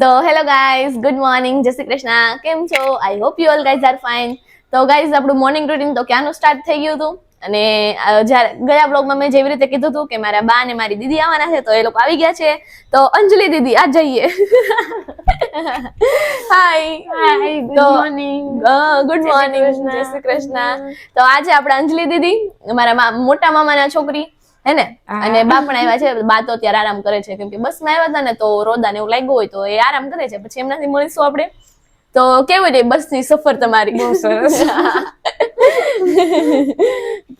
તો hello guys good morning જય શ્રી કૃષ્ણ. કેમ છો? I hope you all guys are fine તો ગાઈઝ આપણું મોર્નિંગ રૂટીન તો ક્યાંનું સ્ટાર્ટ થઈ ગયું હતું? અને જ્યારે ગયા બ્લોગમાં મેં જેવી રીતે કીધું હતું કે મારા બા અને મારી દીદી આવવાના છે તો એ લોકો આવી ગયા છે. તો અંજલિ દીદી આ જઈએ. Hi hi good morning good morning જય શ્રી કૃષ્ણ. તો આજે આપણે અંજલિ દીદી મારા મોટા મામાના છોકરી હે. ને અને બા પણ આવ્યા છે બા તો અત્યારે આરામ કરે છે. કેમ કે બસમાં આવ્યા હતા ને તો રોદા ને એવું લાગ્યું હોય તો એ આરામ કરે છે. પછી એમનાથી મળીશું આપણે. તો કેવું રહી બસની સફર તમારી? બહુ સરસ.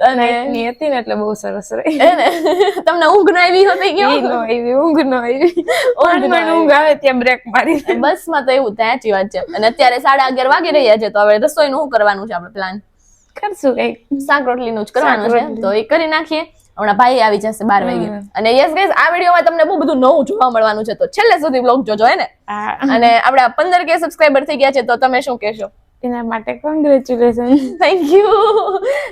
અને ની હતી ને એટલે બહુ સરસ રહી. હે ને તમને ઊંઘ ન આવી હોતી ઈ નો આવી ઊંઘ નો આવી. ઊંઘ નો માંડ ઊંઘ આવે ત્યાં બ્રેક મારી બસમાં તો એવું થાય સાચી વાત છે. અને અત્યારે સાડા અગિયાર વાગી રહ્યા છે તો હવે રસોઈનું શું કરવાનું છે આપણે પ્લાન કરશું કંઈક. શાક રોટલીનું જ કરવાનું છે. તો એ કરી નાખીએ. હમણાં ભાઈ આવી જશે બાર વાગે અને યસ ગાઈઝ આ વિડીયોમાં તમને બહુ બધું નવું જોવા મળવાનું છે. તો છેલ્લે સુધી બ્લોગ જોજો હે ને? અને આપણા પંદર કે સબસ્ક્રાઇબર થઈ ગયા છે તો તમે શું કહેશો? એના માટે કોંગ્રેચ્યુલેશન થેન્ક યુ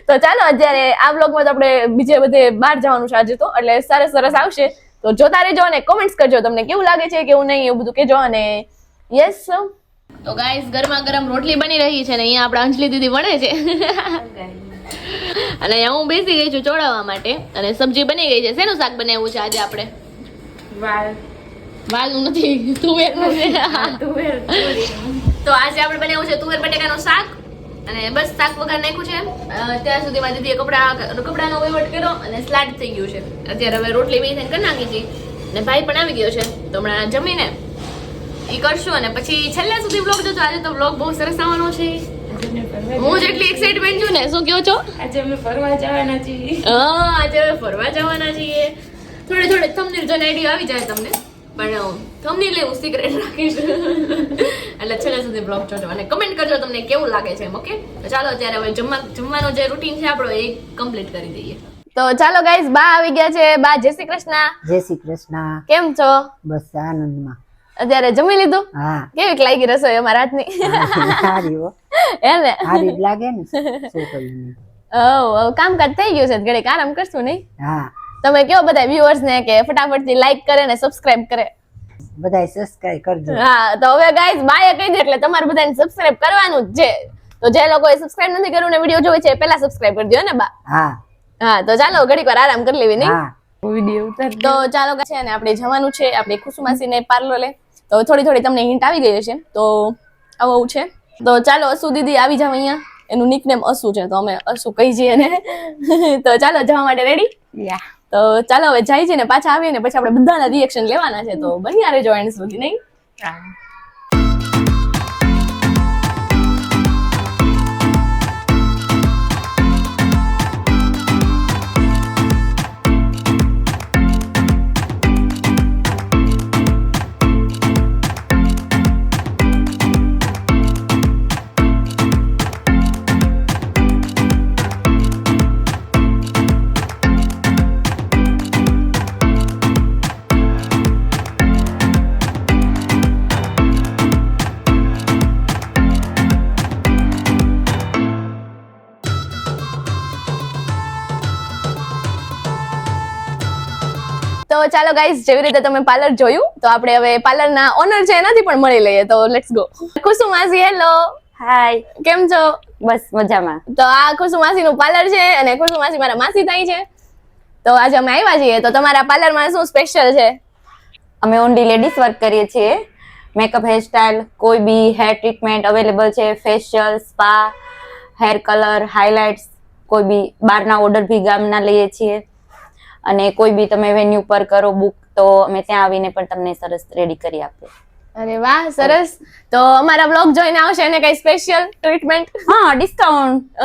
તો ચાલો અત્યારે આ બ્લોગમાં તો આપણે બીજે બધે બહાર જવાનું છે આજે તો એટલે સરસ સરસ આવશે. તો જોતા રહેજો અને કોમેન્ટ્સ કરજો તમને કેવું લાગે છે કેવું નહીં એવું બધું કહેજો. અને યસ તો ગાઈસ ગરમા ગરમ રોટલી બની રહી છે ને અહીંયા આપણા અંજલિ દીદી વણે છે. અને અહીંયા હું બેસી ગઈ છું ચોળાવવા માટે અને સબ્જી બની ગઈ છે. શેનું શાક બનાવ્યું છે આજે આપણે? વાલ. વાલનું નથી તુવેરનું છે. તુવેર તો આજે આપણે બનાવ્યું છે તુવેર બટેકાનું શાક. અને બસ શાક વઘાર નાખ્યું છે. ત્યાં સુધીમાં દીદીએ કપડાં કપડાનો વહીવટ કર્યો અને સ્લાટ થઈ ગયું છે. અત્યારે હવે રોટલી બે કરી નાખી છે અને ભાઈ પણ આવી ગયો છે. તો હમણાં જમીને એ કરશું અને પછી છેલ્લા સુધી બ્લોગ જોજો. આજે તો બ્લોગ બહુ સરસ આવવાનો છે. હું જેટલી એક્સાઇટમેન્ટ છું ને શું કહો છો? આજે અમે ફરવા જવાના છીએ. હા આજે હવે ફરવા જવાના છીએ. થોડે થોડે થંબનેલ જોઈને આઈડિયા આવી જાય તમને. પણ થંબનેલ એવું સિક્રેટ રાખીશ. એટલે છેલ્લે સુધી બ્લોગ જોજો અને કમેન્ટ કરજો તમને કેવું લાગે છે એમ ઓકે તો ચાલો અત્યારે હવે જમવા જમવાનો જે રૂટીન છે આપણો એ કમ્પ્લીટ કરી દઈએ. તો ચાલો ગાઈઝ બા આવી ગયા છે. બા જય શ્રી કૃષ્ણ. જય શ્રી કૃષ્ણ. કેમ છો? બસ આનંદમાં. અત્યારે જમી લીધું? હા. કેવી લાગી રસોઈ અમારા હાથની? સારી હો. હે હારી લાગે ને. છોકરીને ઓ કામકાજ થઈ ગયું છે ઘડીક આરામ કરશું નહીં? હા. તમે કયો બધા વ્યુઅર્સ ને કે ફટાફટથી લાઈક કરે ને સબસ્ક્રાઇબ કરે? બધાય સબસ્ક્રાઇબ કરજો. હા તો હવે ગાઈઝ બાય કહી દે એટલે તમારે બધાને સબસ્ક્રાઇબ કરવાનું જ છે. તો જે લોકોએ સબસ્ક્રાઇબ નથી કર્યું ને વીડિયો જોવે છે એ પહેલા સબસ્ક્રાઇબ કરજો દો ને બા? હા. હા તો ચાલો ઘડીક વાર આરામ કરી લેવી નહીં? હા. વીડિયો તો ચાલો છે ને આપણે જવાનું છે આપણે ખુશુમાસીને પાર્લર લે તો થોડી થોડી તમને હિન્ટ આવી ગઈ છે તો આવું છે. તો ચાલો અસુ દીદી આવી જાવ અહીંયા. એનું નિકનેમ અસુ છે તો અમે અસુ કહી જઈએ ને તો ચાલો જવા માટે રેડી તો ચાલો હવે જાય છે ને પાછા આવીએ ને પછી આપણે બધાના રિએક્શન લેવાના છે તો બન્યા આરે જોઈન્ટ સુધી નહીં? ચાલો ગાઈઝ જેવી રીતે તમે પાર્લર જોયું તો આપણે હવે પાર્લરના ઓનર છે એનાથી પણ મળી લઈએ. તો લેટ્સ ગો ખુશુ માસી હેલો હાય કેમ છો? બસ મજામાં. તો આ ખુશુ નું પાર્લર છે અને ખુશુ મારા માસી થાય છે. તો આજે અમે આવ્યા છીએ તો તમારા પાર્લરમાં શું સ્પેશિયલ છે? અમે ઓનલી લેડીઝ વર્ક કરીએ છીએ. મેકઅપ હેરસ્ટાઇલ કોઈ બી હેર ટ્રીટમેન્ટ અવેલેબલ છે facial spa hair colour highlights કોઈ બી બહારના ઓર્ડર ભી ગામના લઈએ છીએ. અને કોઈ બી તમે વેન્યુ પર કરો બુક તો અમે ત્યાં આવીને પણ તમને સરસ રેડી કરી આપીએ. અરે વાહ સરસ. તો અમારા બ્લોગ જોઈને આવશે એને કઈ સ્પેશિયલ ટ્રીટમેન્ટ હા ડિસ્કાઉન્ટ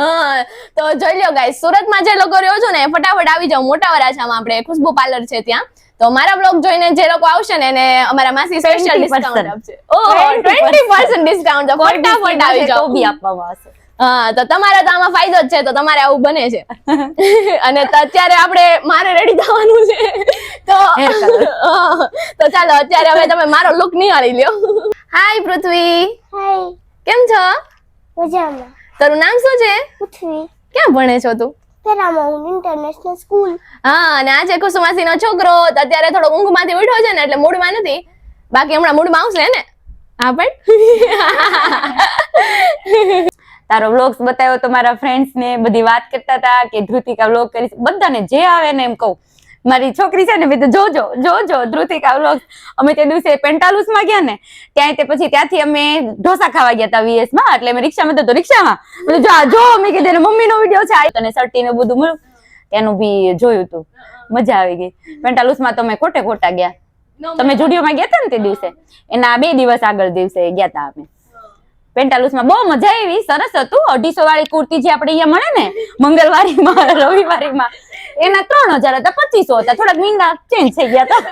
તો જોઈ લ્યો ગાઈસ સુરતમાં જે લોકો રહ્યો છો ને ફટાફટ આવી જાઓ. મોટા વરાછામાં આપણે ખુશ્બુ પાર્લર છે ત્યાં. તો મારા બ્લોગ જોઈને જે લોકો આવશે ને એને અમારા માસી સ્પેશિયલ 20% ડિસ્કાઉન્ટ આપશે. ઓહ 20% ડિસ્કાઉન્ટ ફટાફટ આવી જાઓ. બી આપવામાં આવશે. હા તો તમારે તો આમાં ફાયદો જ છે તો તમારે આવું બને છે. અને તો અત્યારે આપણે મારે રેડી થવાનું છે. તો તો ચાલો અત્યારે હવે તમે મારો લુક નિહાળી લ્યો. હાય પૃથ્વી. હાય કેમ છો? મજામાં. તારું નામ શું છે? પૃથ્વી. ક્યાં ભણે છો તું? પેરામાઉન્ટ ઇન્ટરનેશનલ સ્કૂલ હા અને આજે કુસુમાસીનો છોકરો તો અત્યારે થોડો ઊંઘમાંથી ઉઠ્યો છે ને એટલે મૂડમાં નથી. બાકી હમણાં મૂડમાં આવશે ને? હા પણ. તારો વ્લોગ્સ બતાવ્યો તો મારા ફ્રેન્ડ્સ ને બધી વાત કરતા હતા કે ધ્રુતિકા વ્લોગ કરી બધાને જે આવે ને એમ કહું. મારી છોકરી છે ને મેં જોજો જોજો ધ્રુતિકા વ્લોગ અમે તે દિવસે પેન્ટાલુસમાં ગયા ને ત્યાં તે પછી ત્યાંથી અમે ઢોસા ખાવા ગયા હતા વીએસમાં. એટલે અમે રિક્ષામાં તો રિક્ષામાં. મેં જો જો મેં કીધું મમ્મીનો વીડિયો છે. આ તને સર્ટી ને બધું મળ્યું. એનું બી જોયું હતું મજા આવી ગઈ. પેન્ટાલુસમાં તો અમે ખોટે ખોટા ગયા. તમે જુડિયોમાં ગયા હતા ને તે દિવસે? એના બે દિવસ આગળ દિવસે ગયા હતા અમે. પેન્ટાલુસમાં બહુ મજા આવી સરસ હતું. અઢીસો વાળી કુર્તી જે આપણે અહીંયા મળે ને મંગળવારીમાં રવિવારીમાં એના ત્રણ હજાર હતા પચીસો હતા. થોડાક મીંડા ચેન્જ થઈ ગયા હતા.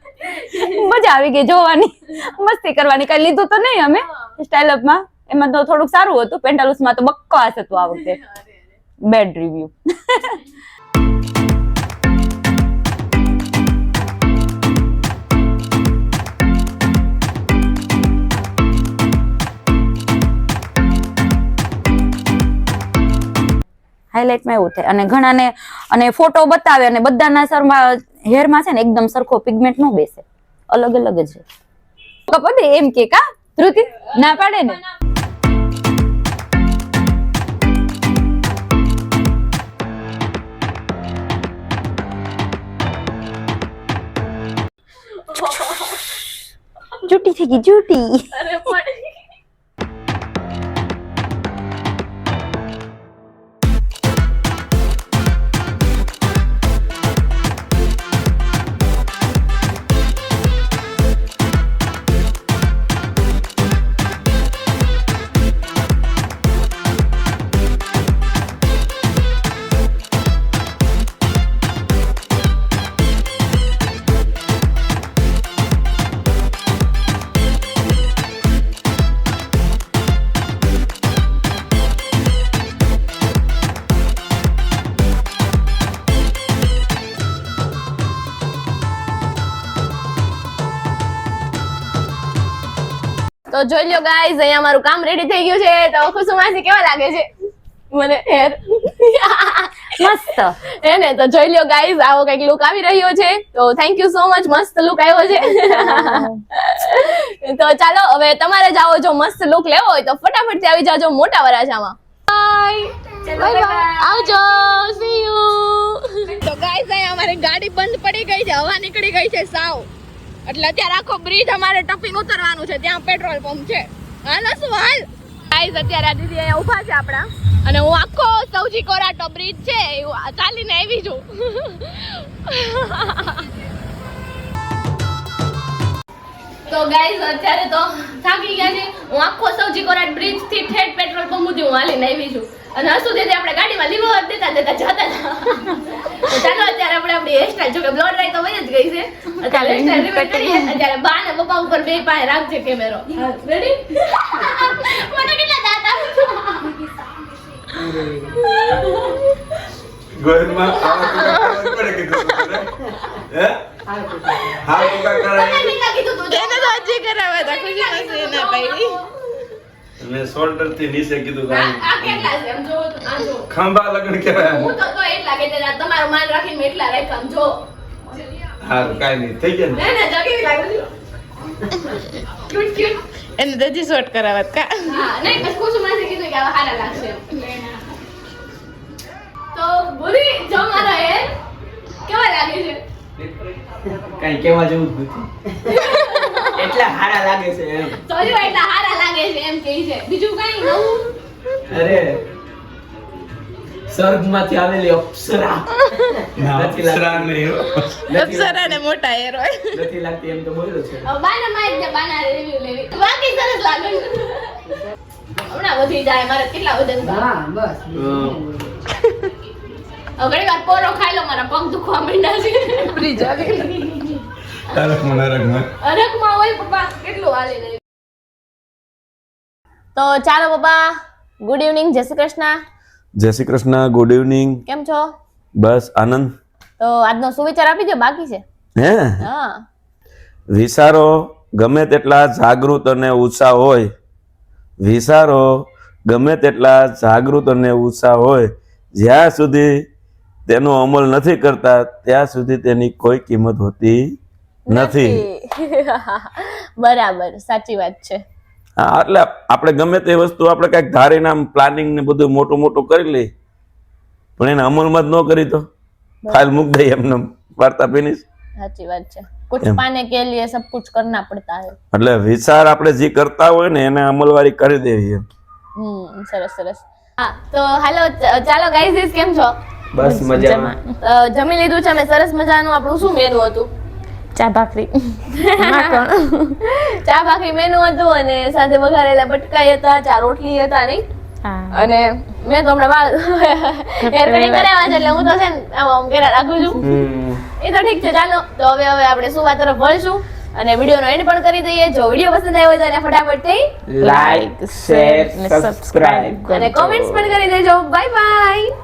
મજા આવી ગઈ જોવાની. મસ્તી કરવાની. કઈ લીધું તો નહીં અમે. સ્ટાઇલ અપમાં એમાં તો થોડુંક સારું હતું. પેન્ટાલુસમાં તો બકવાસ હતું આ વખતે. બેડ રિવ્યુ હાઇલાઇટમાં એવું થાય. અને ઘણાને અને ફોટો બતાવે અને બધાના સરમાં હેરમાં છે ને એકદમ સરખો પિગમેન્ટ નો બેસે. અલગ અલગ જ છે. કપડે એમ કે કા? ધ્રુતિ ના પાડે ને? જૂટી થઈ ગઈ જુટી તો જોઈ લો ગાઈઝ અહીંયા મારું કામ રેડી થઈ ગયું છે. તો ખુશુમાસી કેવા લાગે છે? મને હેર. મસ્ત. હે ને તો જોઈ લ્યો ગાઈઝ આવો કંઈક લુક આવી રહ્યો છે. તો થેન્ક યુ સો મચ મસ્ત લુક આવ્યો છે. તો ચાલો હવે તમારે જ આવો જો મસ્ત લુક લેવો હોય તો ફટાફટથી આવી જાજો મોટા વરાછામાં. બાય બાય આવજો. સી યુ તો ગાઈઝ અહીંયા અમારી ગાડી બંધ પડી ગઈ છે. હવા નીકળી ગઈ છે સાવ. એટલે અત્યારે આખો બ્રિજ અમારે ટપીને ઉતરવાનું છે, ત્યાં પેટ્રોલ પંપ છે. હાલો, શું હાલ? ગાઈઝ અત્યારે આ દીદી અહીંયા ઊભા છે આપણા. અને હું આખો સૌજી કોરાટો બ્રિજ છે એવું ચાલીને આવી છું. તો ગાઈઝ અત્યારે તો થાકી ગયા છે. હું આખો સૌજી કોરાટ બ્રિજથી ઠેઠ પેટ્રોલ પંપ સુધી હું હાલીને આવી છું. અને હસુ દીદી આપણે ગાડીમાં લીવર દેતા દેતા જતા તો ચાલો અત્યારે આપણે આપણી હેરસ્ટાઈલ જો કે બ્લોડ રાઈ તો વહી જ ગઈ છે. અત્યારે હેરસ્ટાઈલ reveal કરીએ. અત્યારે બા ને પપ્પા ઉપર બે પાસે રાખજે કેમેરો રેડી મને કેટલા દાતા ગોરમાં આવા પડે કે તું હે? હા ટૂંકા કરાય કીધું તું. એને તો હજી કરાવ્યા હતા. ખુશી ખુશી ના પાડી મેં શોલ્ડરથી નીચે કીધું આ કેટલા છે? આમ જો આ જો ખંભા લગન કહેવાય હું તો તો એટલા કે તમારું માન રાખીને મેં એટલા રાખ્યા જો હારું કાઈ નહીં થઈ ગયા ને? ના ના જગી લાગ્યું ક્યુટ ક્યુટ એને દજી શોર્ટ કરાવત કા? હા નહીં બસ કુસુમ માસી કીધું કે આ હારા લાગશે. તો બોલી જો મારો એ કેવા લાગે છે? કઈ કેવા જેવું નથી. એટલા હારા લાગે છે એમ. સોરી એટલા સારા લાગે છે એમ કહે છે. બીજું કઈ નવું અરે સ્વર્ગમાંથી આવેલી અપ્સરા. નથી અપ્સરા નહીં અપ્સરા ને મોટા હેર. નથી લાગતી એમ તો બોલ્યો છે. બાના માં જ ને બાના રિવ્યુ લેવી. બાકી સરસ લાગે. હમણાં વધી જાય મારે કેટલા વજન? હા બસ. ઘણી વાર પોરો ખાઈ લો મારા પગ દુખવા માંડ્યા છે. નરકમાં. અરકમાં હોય પપ્પા કેટલું હાલી તો ચાલો પપ્પા ગુડ ઇવનિંગ જય શ્રી કૃષ્ણ. જય શ્રી કૃષ્ણ ગુડ ઇવનિંગ કેમ છો? બસ આનંદ. તો આજનો સુવિચાર આપી દો બાકી છે? હે? હા. વિચારો ગમે તેટલા જાગૃત અને ઉત્સાહ હોય વિચારો ગમે તેટલા જાગૃત અને ઉત્સાહ હોય જ્યાં સુધી તેનો અમલ નથી કરતા ત્યાં સુધી તેની કોઈ કિંમત હોતી નથી. બરાબર સાચી વાત છે. હા એટલે આપણે ગમે તે વસ્તુ આપણે કાંઈક ધારીને આમ પ્લાનિંગ ને બધું મોટું મોટું કરી લઈએ. પણ એને અમલમાં જ ન કરી તો. ફાઇલ મૂક દઈ એમને વાર્તા ફિનિશ સાચી વાત છે. કુછ પાને કે લીએ સબ કુછ કરના પડતા હે એટલે વિચાર આપણે જે કરતા હોય ને એને અમલવારી કરી દેવી એમ. હમ સરસ સરસ. હા તો હાલો ચાલો ગાઈઝ કેમ છો? બસ મજામાં. જમી લીધું છે અમે. સરસ મજાનું આપણું શું મેનુ હતું? ચા ભાખરી. ચા ભાખરી મેનુ હતું અને સાથે વઘારેલા બટકાઈ હતા ચા રોટલી હતા નહીં. અને મેં તો હમણાં બાર હેર કટિંગ કરાવ્યા છે એટલે હું તો છે ને આમ કર્યા રાખું છું. એ તો ઠીક છે ચાલો. તો હવે હવે આપણે સુવા તરફ વળશું અને વિડીયોનો એન્ડ પણ કરી દઈએ. જો વીડિયો પસંદ આવ્યો હોય તો એને ફટાફટથી લાઈક શેર સબસ્ક્રાઇબ અને કોમેન્ટ્સ પણ કરી દેજો. Bye bye